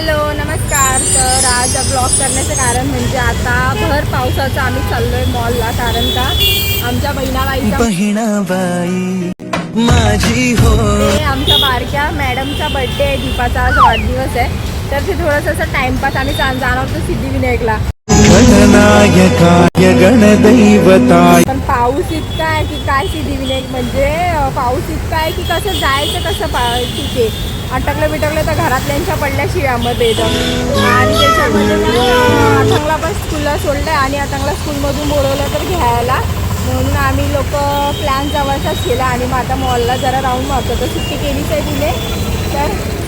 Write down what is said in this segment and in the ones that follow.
Hello नमस्कार. तर आज ब्लॉग करण्याचं कारण म्हणजे आता भर पावसाचं आम्ही चाललोय मॉलला कारण का आमच्या बहिणाबाई माझी हो. आमच्या बारक्या मॅडमचा बर्थडे आहे दीपाचा आज वाढदिवस आहे. तर ते थोडंसं असं टाइमपास आम्ही जाणार होतो सिद्धिविनायकला. गणदैवताय. पण पाऊस इतका आहे की काय सिद्धिविनायक म्हणजे पाऊस इतका आहे की कसं जायचं कसं पा तिथे अटकलं बिटकलं तर घरातल्यांच्या पडल्या शिव्यामध्ये आणि त्याच्यामध्ये अटंगला पण स्कूलला सोडलं आणि अटंगला स्कूलमधून बोलवलं तर घ्यायला. म्हणून आम्ही लोक प्लॅन जवळचाच केला आणि मग आता मॉलला जरा राऊंड मारतो तर सुट्टी केलीच आहे तिने. तर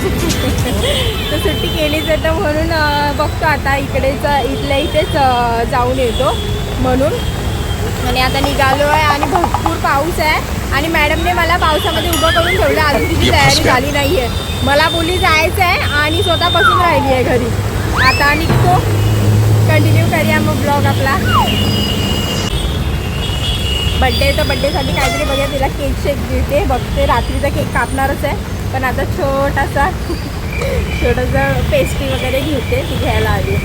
तर सुट्टी केलीच आहे तर म्हणून बघतो आता इकडेच इथल्या इथेच जाऊन येतो म्हणून. आणि आता निघालो आहे आणि भरपूर पाऊस आहे. आणि मॅडमने मला पावसामध्ये उभं करून ठेवलं. अजून तिची तयारी झाली नाही आहे मला बोली जायचं आहे आणि स्वतः बसून राहिली आहे घरी. आता निघतो. कंटिन्यू करूया मग ब्लॉग आपला. बड्डे तर बड्डेसाठी काहीतरी बघा तिला केक शेक देते. बघते. रात्रीचा केक कापणारच आहे. पण आता छोटासा थोडंसं पेस्ट्री वगैरे घेते ती घ्यायला आली.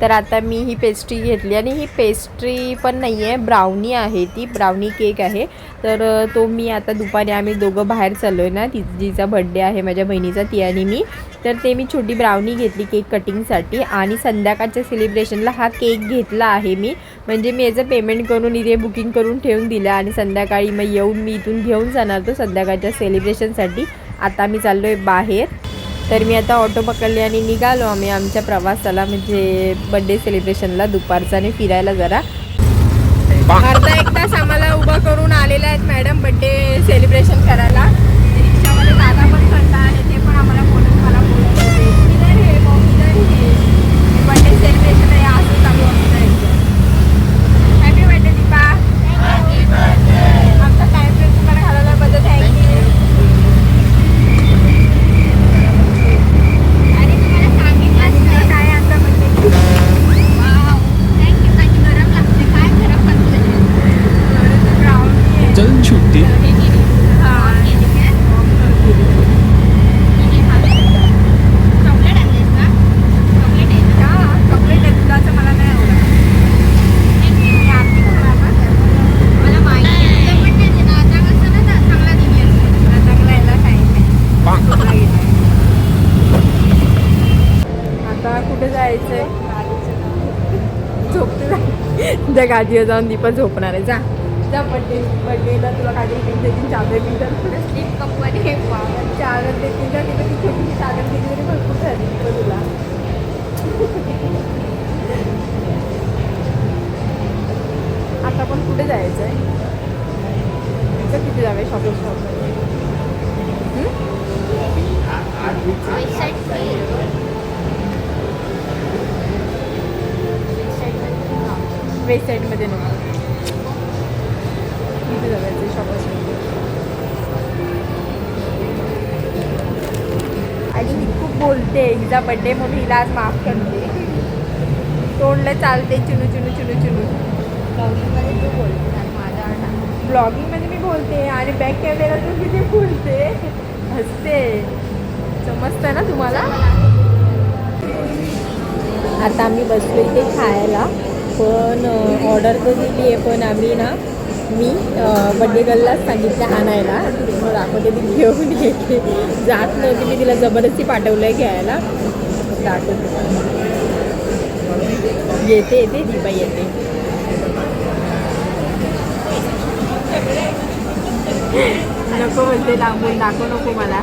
तर आता मी ही पेस्ट्री घेतली आणि ही पेस्ट्री पण नाही आहे ब्राउनी आहे ती ब्राउनी केक आहे. तर तो मी आता दुपारी आम्ही दोघं बाहेर चाललो आहे ना ती जिचा बड्डे आहे माझ्या बहिणीचा ती आणि मी. तर ते मी छोटी ब्राउनी घेतली केक कटिंगसाठी आणि संध्याकाळच्या सेलिब्रेशनला हा केक घेतला आहे मी. म्हणजे मी याचं पेमेंट करून इथे बुकिंग करून ठेवून दिलं आणि संध्याकाळी मग येऊन मी इथून घेऊन जाणार तो संध्याकाळच्या सेलिब्रेशनसाठी आता मी चाललो आहे बाहेर. तर मी आता ऑटो पकडली आणि निघालो आम्ही आमच्या प्रवासाला म्हणजे बड्डे सेलिब्रेशनला दुपारचा आणि फिरायला जरा. अर्धा एक तास आम्हाला उभं करून आलेले आहेत मॅडम बड्डे सेलिब्रेशन करायला रिक्षामध्ये दादा पण करता आणि ते पण आम्हाला बोलत मला बोलत होते किधर हे भाऊ, किधर हे बड्डे सेलिब्रेशन आहे असं चालू असतं हॅपी बर्थडे दीपा आमचा टाइम फ्रेम तुम्हाला घालवल्याबद्दल थँक्यू आणि तुम्हाला सांगितलं असतं काय आता म्हणजे थँक्यू थँक्यू गरम लागते काय गरम लागते चल छुट्टी चॉकलेट आणलेस का चॉकलेट आहे का चॉकलेट आहे दुधाचं मला नाही आवडत मी आरती करणार ना मला माहिती आहे पण ते आता कसं ना चांगला दिली असते चांगला यायला टाईम आहे झोपला गेला. आता कुठे जायचंय. झोपते त्या गाडीवर जाऊन दीपा झोपणार आहे. जा. जा बड्डे बड्डेला तुला गिफ्ट देतील चादर बिदर. स्लीप कंपनी चादर देतील का तिथं ती छोटीशी चादर दिली तरी भरपूर झाली दीपा तुला. आता पण कुठे जायचं आहे इथं किती जावे? Shopping shop. वेस्ट साईडमध्ये नको. इथे जायचं शॉपर्स आणि ही खूप बोलते हिचा बड्डे म्हणून हिला आज माफ करते. तोंडला चालते चुनू चुनू चुनू चुनू. ब्लॉगिंगमध्ये तू बोलते आणि माझा ब्लॉगिंगमध्ये मी बोलते आणि बॅक कॅमेरा तू किती बोलते. हसते. समजतं ना तुम्हाला? आता आम्ही बसलो इथे खायला. पण ऑर्डर तर दिली आहे पण आम्ही ना मी बड्डे गर्ललाच सांगितलं आणायला. मग दाखवते ती घेऊन येते जात नव्हती मी तिला जबरदस्ती पाठवलं आहे घ्यायला. दाखवते. येते येते दीपा येते. नको म्हणते लांबून दाखव नको मला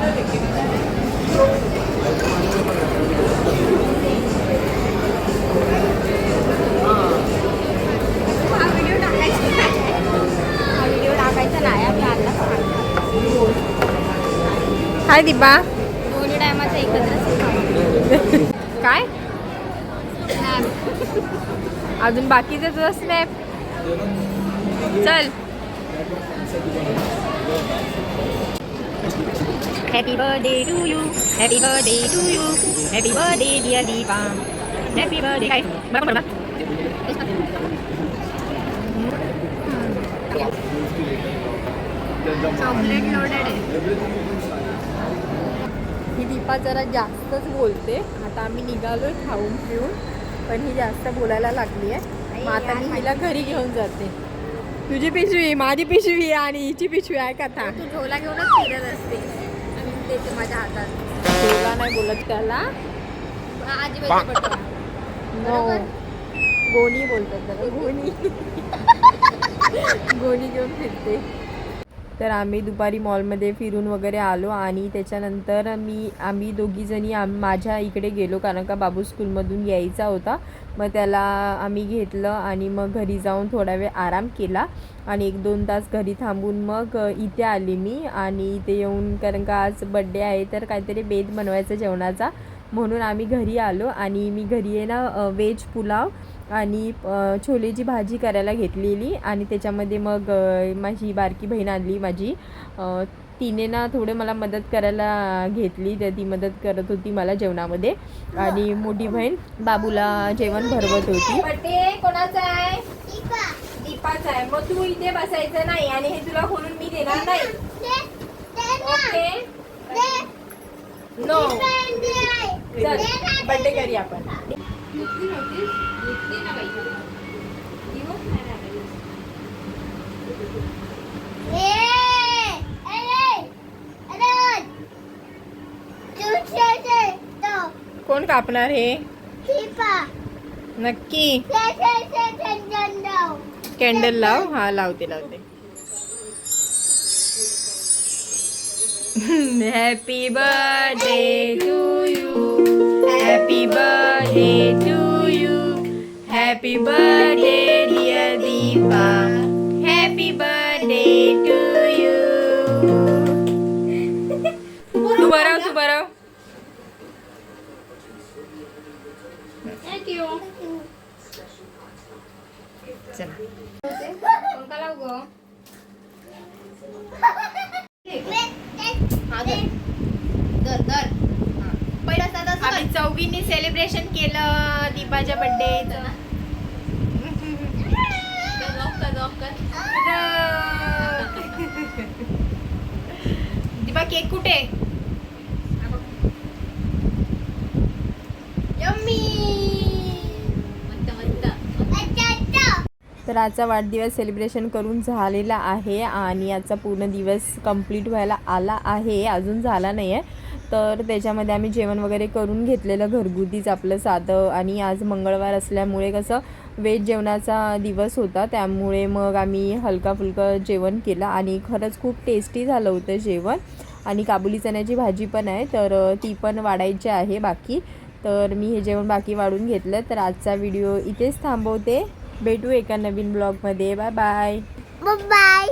हा व्हिडिओ टाकायचा हा व्हिडिओ टाकायचा नाही आपला आता हाय दीपा. दोन्ही टायमाचं एकत्रच काय? अजून बाकीचं तुझं स्नॅप? चल. Happy birthday to you happy birthday to you happy birthday dear Deepa happy birthday काय बरोबर चॉकलेट लोडेड आहे. ही दीपा जरा जास्तच बोलते. आता आम्ही निघालोय खाऊन पिऊन पण ही जास्त बोलायला लागली आहे मग आता मी हिला घरी घेऊन जाते. तुझी पिशवी माझी पिशवी आणि हिची पिशवी आहे का था तू झोला घेऊनच फिरत असते. आणि मी देते माझ्या हातात. तुला नाही बोलत त्याला. नो गोणी बोलतात त्याला गोणी. गोणी घेऊन फिरते. तर आम्ही दुपारी मॉलमध्ये फिरून वगैरे आलो आणि त्याच्यानंतर मी आम्ही दोघीजणी आम माझ्या इकडे गेलो कारण का बाबू स्कूलमधून यायचा होता. मग त्याला आम्ही घेतलं आणि मग घरी जाऊन थोडा वेळ आराम केला आणि एक दोन तास घरी थांबून मग इथे आले मी आणि इथे येऊन कारण का आज बड्डे आहे तर काहीतरी बेद बनवायचा जेवणाचा म्हणून आम्ही घरी आलो आणि मी घरी आहे ना व्हेज पुलाव आणि छोलेची भाजी करायला घेतलेली आणि त्याच्यामध्ये मग माझी बारकी बहीण आणली माझी. तिने ना थोडे मला मदत करायला घेतली. तर ती मदत करत होती मला जेवणामध्ये. आणि मोठी बहीण बाबूला जेवण भरवत होती. बड्डे कोणाचा आहे? दीपाचा आहे. मग तू इथे बसायचं नाही आणि हे तुला खोलून मी देणार नाही. ओके? नो चल बड्डे करी आपण. कोण कापणार हे? नक्की. कॅन्डल लाव. हा लावते लावते. Happy birthday to you Happy birthday to you. Happy birthday, dear Deepa. Celebration केलं दीपाच्या कर दीपा केक कुठे? तर आजचा वाढदिवस सेलिब्रेशन करून झालेला आहे आणि आजचा पूर्ण दिवस कंप्लीट व्हायला आला आहे. अजून झाला नाही आहे तर त्याच्यामध्ये आम्ही जेवण वगैरे करून घेतलेलं घरगुतीच आपलं साधं आणि आज मंगळवार असल्यामुळे कसं वेज जेवणाचा दिवस होता त्यामुळे मग आम्ही हलका फुलकं जेवण केलं आणि खरंच खूप टेस्टी झालं होतं जेवण. आणि काबुली चण्याची भाजी पण आहे तर ती पण वाढायची आहे बाकी. तर मी हे जेवण बाकी वाढून घेतलं तर आजचा व्हिडिओ इथेच थांबवते. भेटू एका नवीन ब्लॉगमध्ये. Bye bye bye.